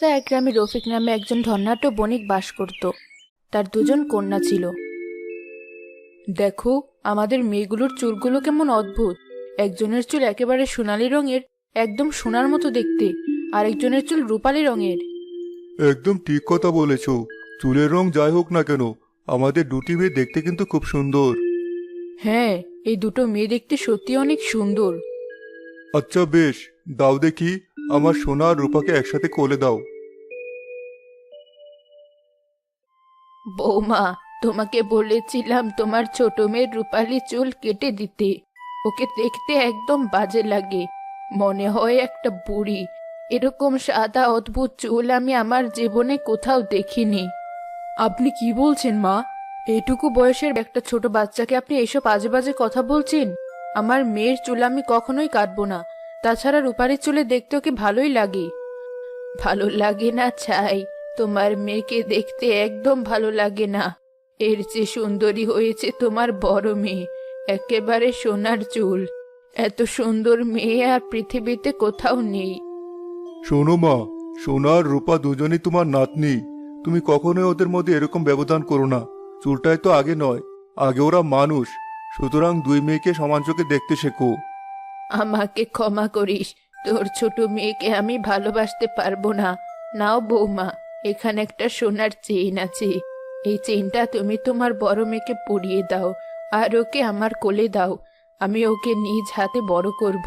দূরবর্তী এক গ্রামে রফিক নামে একজন ধর্নাট্য বণিক বাস করত। তার দুজন কন্যা ছিল। দেখো আমাদের মেয়েগুলোর চুলগুলো কেমন অদ্ভুত। একজনের চুল একেবারে সোনালী রঙের একদম সোনার মতো দেখতে আরেকজনের চুল রূপালি রঙের। একদম ঠিক কথা বলেছ। চুলের রং যাই হোক না কেন আমাদের দুটি মেয়ে দেখতে কিন্তু খুব সুন্দর। হ্যাঁ এই দুটো মেয়ে দেখতে সত্যি অনেক সুন্দর। আচ্ছা বেশ দাও দেখি আমার সোনা আর রূপাকে একসাথে কোলে দাও। বৌমা, তোমাকে বলেছিলাম তোমার ছোট মেয়ের রূপালি চুল কেটে দিতে। ওকে দেখতে একদম বাজে লাগে। মনে হয় একটা বুড়ি। এরকম সাদা, অদ্ভুত চুল আমি আমার জীবনে কোথাও দেখিনি। আপনি কি বলছেন, মা? এটুকু বয়সের একটা ছোট বাচ্চাকে আপনি এসব আজে বাজে কথা বলছেন? আমার মেয়ের চুল আমি কখনোই কাটবো না। তাছাড়া রূপালির চুলে দেখতে ওকে ভালোই লাগে। ভালো লাগে না চাই তোমার মেয়েকে দেখতে একদম ভালো লাগে না। এর যে সুন্দরী হয়েছে তোমার বড় মেয়ে একেবারে সোনার চুল। এত সুন্দর মেয়ে আর পৃথিবীতে কোথাও নেই। শোনো মা সোনা আর রূপা দুজনেই তোমার নাতনি। তুমি কখনোই ওদের মধ্যে এরকম ব্যবধান করো না। চুলটাই তো আগে নয় আগে ওরা মানুষ। সুতরাং দুই মেয়েকে সমান চোখে দেখতে শেখো। আমাকে ক্ষমা করিস তোর ছোট মেয়েকে আমি ভালোবাসতে পারব না। নাও বৌমা এখানে একটা সোনার চেইন আছে। এই চেইনটা তুমি তোমার বড় মেয়েকে পরিয়ে দাও, আর ওকে আমার কোলে দাও। আমি ওকে নিজ হাতে বড় করব,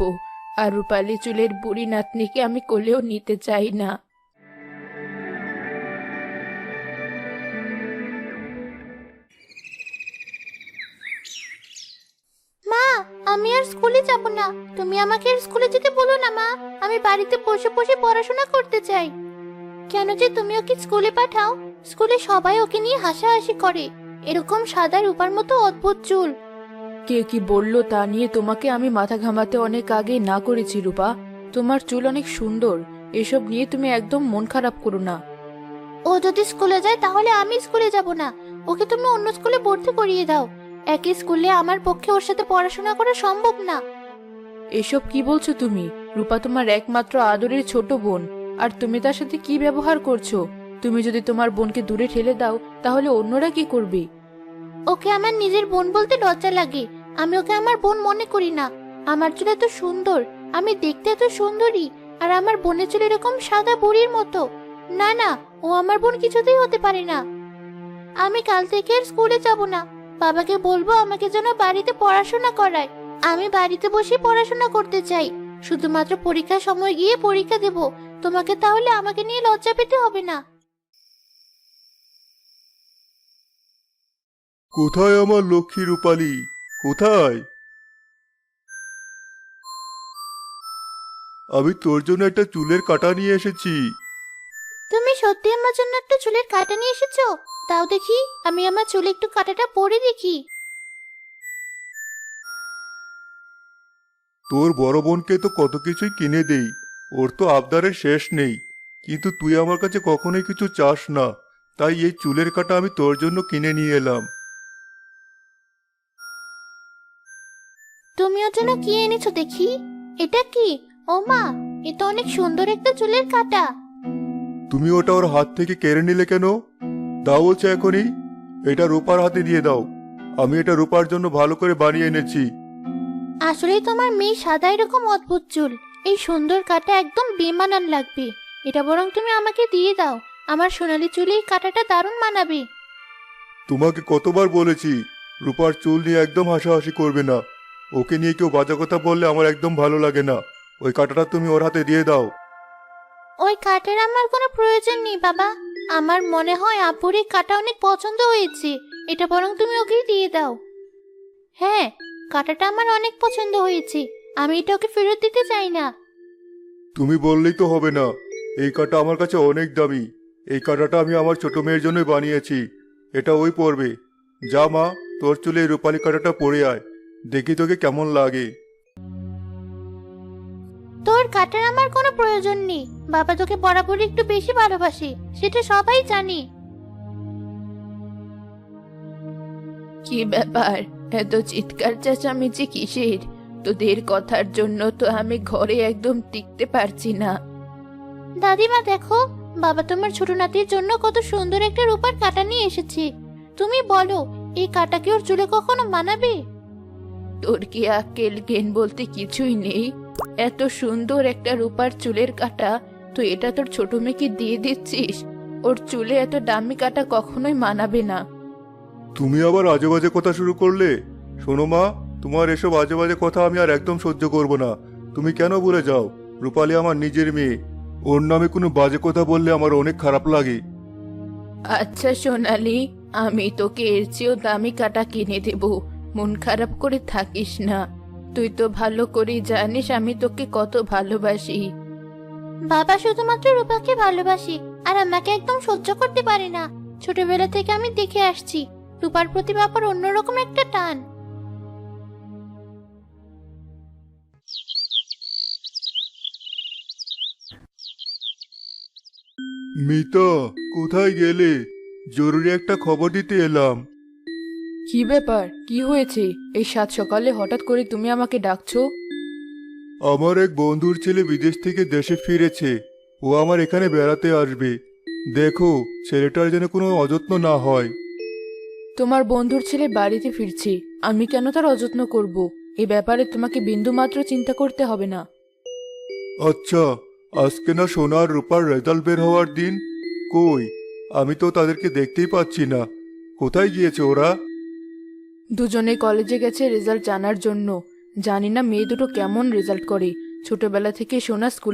আর রূপালি চুলের বুড়ি নাতনিকে আমি কোলেও নিতে চাই না। মা, আমি আর স্কুলে যাব না। তুমি আমাকে আর স্কুলে যেতে বলো না, মা। আমি বাড়িতে বসে বসে পড়াশোনা করতে চাই। কেন যে তুমি ওকে স্কুলে পাঠাও? স্কুলে সবাই ওকে নিয়ে হাসাহাসি করে। এরকম সাদা রূপার মতো অদ্ভুত চুল। কে কি বলল তা নিয়ে তোমাকে আমি মাথা ঘামাতে অনেক আগে না করেছি রূপা। তোমার চুল অনেক সুন্দর। এসব নিয়ে তুমি একদম মন খারাপ করো না। ও যদি স্কুলে যায় তাহলে আমি স্কুলে যাব না। ওকে তুমি অন্য স্কুলে ভর্তি করিয়ে দাও। একই স্কুলে আমার পক্ষে ওর সাথে পড়াশোনা করা সম্ভব না। এসব কি বলছো তুমি? রূপা তোমার একমাত্র আদরের ছোট বোন। আর তুমি তার সাথে কি ব্যবহার করছ? তুমি যদি তোমার বোনকে দূরে ঠেলে দাও, তাহলে অন্যরা কি করবে? ওকে আমার নিজের বোন বলতে লজ্জা লাগে। আমি ওকে আমার বোন মনে করি না। আমার চুল এত সুন্দর, আমি দেখতে এত সুন্দরী, আর আমার বোনের চুল এরকম সাদা বুড়ির মতো। না না, ও আমার বোন কিছুতেই হতে পারে না। আমি কাল থেকে আর স্কুলে যাব না। বাবাকে বলব আমাকে যেন বাড়িতে পড়াশোনা করায়। আমি বাড়িতে বসে পড়াশোনা করতে চাই। শুধুমাত্র পরীক্ষার সময় গিয়ে পরীক্ষা দেব। তোমাকে তাহলে আমাকে নিয়ে লজ্জা পেতে হবে না। কোথায় আমার লক্ষ্মী রূপালী? কোথায়? আমি তোর জন্য একটা চুলের কাটা নিয়ে এসেছি। তুমি সত্যি আমার জন্য একটা চুলের কাটা নিয়ে এসেছ? তাও দেখি আমি আমার চুলে একটু কাটাটা পরে দেখি। তোর বড় বোনকে তো কত কিছুই কিনে দেই। ওর তো আবদারের শেষ নেই। কিন্তু তুই আমার কাছে কখনোই কিছু চাস না। তাই এই চুলের কাটা আমি তোর জন্য কিনে নিয়ে এলাম। তুমি ওর জন্য কি এনেছো দেখি? এটা কি? ও মা এটা অনেক সুন্দর একটা চুলের কাটা। তুমি ওটা ওর হাত থেকে কেড়ে নিলে কেন? দাও বলছে এখনই। এটা রূপার হাতে দিয়ে দাও। আমি এটা রূপার জন্য ভালো করে বানিয়ে এনেছি। আসলেই তোমার মেয়ে সাদা এরকম অদ্ভুত চুল। এই সুন্দর কাটা একদম বেমানান লাগবে। এটা বরং তুমি আমাকে দিয়ে দাও। আমার সোনালি চুলে এই কাটাটা দারুণ মানাবে। তোমাকে কতবার বলেছি রূপার চুল নিয়ে একদম হাসাহাসি করবে না। ওকে নিয়ে কেউ বাজে কথা বললে আমার একদম ভালো লাগে না। ওই কাঁটাটা তুমি ওর হাতে দিয়ে দাও। ওই কাটার আমার কোনো প্রয়োজন নেই বাবা। আমার মনে হয় আপুর এই কাটা অনেক পছন্দ হয়েছে। এটা বরং তুমি ওকেই দিয়ে দাও। হ্যাঁ কাটাটা আমার অনেক পছন্দ হয়েছে। আমি এটা ওকে ফেরত দিতে চাই না। তুমি বললেই তো হবে না। এই কাঁটা আমার কাছে অনেক দামি। এই কাঁটাটা আমি আমার ছোট মেয়ের জন্যই বানিয়েছি। এটা ওই পরবে। যা মা তোর চুলে এই রূপালি কাঁটাটা পরে আয়। দেখি তোকে কেমন লাগে। তোর কাটার আমার কোনো প্রয়োজন নেই। বাবা তোকে বরাবরই একটু বেশি ভালোবাসে সেটা সবাই জানে। কি ব্যাপার? এত চিৎকার চেঁচামেচি কিসের? তোদের কথার জন্য তো আমি ঘরে একদম টিকতে পারছি না। দাদিমা দেখো বাবা তোমার ছোট নাতির জন্য কত সুন্দর একটা রূপার কাটা নিয়ে এসেছে। তুমি বলো এই কাটা কি ওর চুলে কখনো মানাবে তোর কি আক্কেল জ্ঞান বলতে কিছুই নেই? এত সুন্দর একটা রূপার চুলের কাটা তুই এটা তোর ছোট মেয়েকে দিয়ে দিচ্ছিস? ওর চুলে এত দামি কাটা কখনোই মানাবে না। তুমি আবার আজে বাজে কথা শুরু করলে? শোনো মা তোমার এসব আজে বাজে কথা আমি আর একদম সহ্য করব না। তুমি কেন বলে যাও? রূপালী আমার নিজের মেয়ে। ওর নামে কোনো বাজে কথা বললে আমার অনেক খারাপ লাগে। আচ্ছা সোনালি আমি তোকে এর চেয়েও দামি কাটা কিনে দেব। মন খারাপ করে থাকিস না। তুই তো ভালো করে জানিস আমি তোকে কত ভালোবাসি। বাবা শুধুমাত্র রূপাকে ভালোবাসি আর আমাকে একদম সহ্য করতে পারে না। ছোটবেলা থেকে আমি দেখে আসছি রূপার প্রতি বাবার অন্যরকম একটা টান। মিতা কোথায় গেলে? জরুরি একটা খবর দিতে এলাম। কি ব্যাপার? কি হয়েছে? এই সাত সকালে হঠাৎ করে তুমি আমাকে ডাকছো? আমার এক বন্ধুর ছেলে বিদেশ থেকে দেশে ফিরেছে। ও আমার এখানে বেড়াতে আসবে। দেখো ছেলেটার যেন কোনো অযত্ন না হয়। তোমার বন্ধুর ছেলে বাড়িতে ফিরছে। আমি কেন তার অযত্ন করব? এই ব্যাপারে তোমাকে বিন্দু মাত্র চিন্তা করতে হবে না। আচ্ছা আজকে না সোনার রূপার রেজাল্ট বের হওয়ার দিন। কই? আমি তো তাদেরকে দেখতেই পাচ্ছি না। কোথায় গিয়েছে ওরা? দুজনে কলেজে গেছে রেজাল্ট জানার জন্য। জানি না মেয়ে দুটো কেমন রেজাল্ট করে। ছোটবেলা থেকে সোনা স্কুলে